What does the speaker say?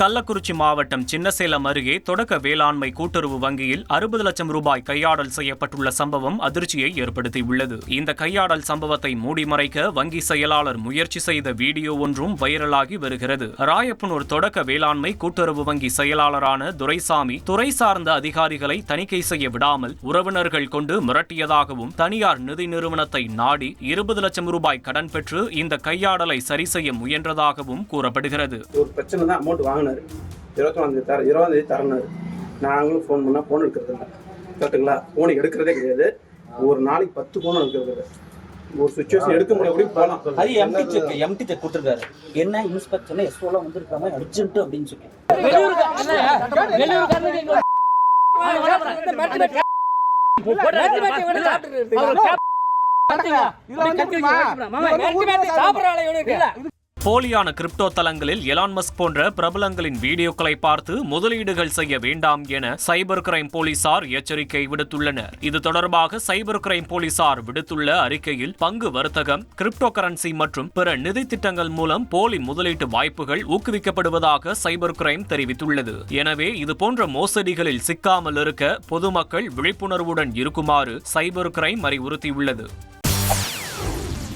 கள்ளக்குறிச்சி மாவட்டம் சின்னசேலம் அருகே தொடக்க வேளாண்மை கூட்டுறவு வங்கியில் அறுபது லட்சம் ரூபாய் கையாடல் செய்யப்பட்டுள்ள சம்பவம் அதிர்ச்சியை ஏற்படுத்தியுள்ளது. இந்த கையாடல் சம்பவத்தை மூடிமறைக்க வங்கி செயலாளர் முயற்சி செய்த வீடியோ ஒன்றும் வைரலாகி வருகிறது. ராயப்பனூர் தொடக்க வேளாண்மை கூட்டுறவு வங்கி செயலாளரான துரைசாமி துறை சார்ந்த அதிகாரிகளை தணிக்கை செய்ய விடாமல் உறவினர்கள் கொண்டு மிரட்டியதாகவும் தனியார் நிதி நிறுவனத்தை நாடி இருபது லட்சம் ரூபாய் கடன் பெற்று இந்த கையாடலை சரி செய்ய முயன்றதாகவும் கூறப்படுகிறது. வாங்கினாரு இருபத்தொன்னாந்தேதி தர இருபதாந்தேதி தரனாரு நாங்களும் ஃபோன் பண்ணால் ஃபோன் எடுக்கிறது இல்லை கரெக்டுங்களா ஃபோன் எடுக்கிறதே கிடையாது ஒரு நாளைக்கு பத்து ஃபோன் எடுக்கிறது ஒரு சுச்சுவேஷன் எடுக்க முடியாது போகலாம் அது எம்டி செக் எம்டி செக் கொடுத்துருக்காரு என்ன இன்ஸ்பெக்ஷன் எஸ்ஓலாம் வந்திருக்காங்க அர்ஜென்ட் அப்படின்னு சொல்லி போலியான கிரிப்டோ தளங்களில் எலான் மஸ்க் போன்ற பிரபலங்களின் வீடியோக்களை பார்த்து முதலீடுகள் செய்ய வேண்டாம் என சைபர் கிரைம் போலீசார் எச்சரிக்கை விடுத்துள்ளனர். இது தொடர்பாக சைபர் கிரைம் போலீசார் விடுத்துள்ள அறிக்கையில் பங்கு வர்த்தகம் கிரிப்டோ கரன்சி மற்றும் பிற நிதி திட்டங்கள் மூலம் போலி முதலீட்டு வாய்ப்புகள் ஊக்குவிக்கப்படுவதாக சைபர் கிரைம் தெரிவித்துள்ளது. எனவே இதுபோன்ற மோசடிகளில் சிக்காமல் இருக்க பொதுமக்கள் விழிப்புணர்வுடன் இருக்குமாறு சைபர் கிரைம் அறிவுறுத்தியுள்ளது.